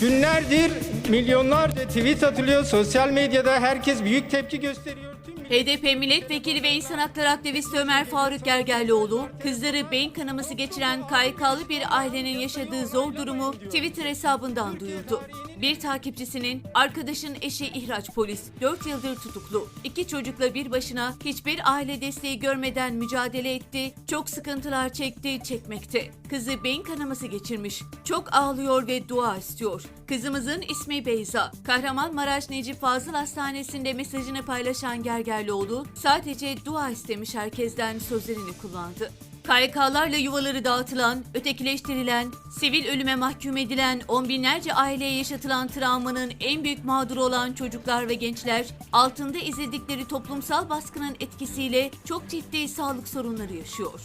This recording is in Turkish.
Günlerdir milyonlarca tweet atılıyor. Sosyal medyada herkes büyük tepki gösteriyor. HDP milletvekili ve insan hakları aktivisti Ömer Faruk Gergerlioğlu, kızları beyin kanaması geçiren KYK'lı bir ailenin yaşadığı zor durumu Twitter hesabından duyurdu. Bir takipçisinin arkadaşın eşi ihraç polis 4 yıldır tutuklu. İki çocukla bir başına hiçbir aile desteği görmeden mücadele etti. Çok sıkıntılar çekti, çekmekte. Kızı beyin kanaması geçirmiş. Çok ağlıyor ve dua istiyor. Kızımızın ismi Beyza. Kahramanmaraş Necip Fazıl Hastanesi'nde mesajını paylaşan Gergerlioğlu sadece dua istemiş herkesten sözlerini kullandı. KYK'larla yuvaları dağıtılan, ötekileştirilen, sivil ölüme mahkum edilen, on binlerce aileye yaşatılan travmanın en büyük mağduru olan çocuklar ve gençler, altında izledikleri toplumsal baskının etkisiyle çok ciddi sağlık sorunları yaşıyor.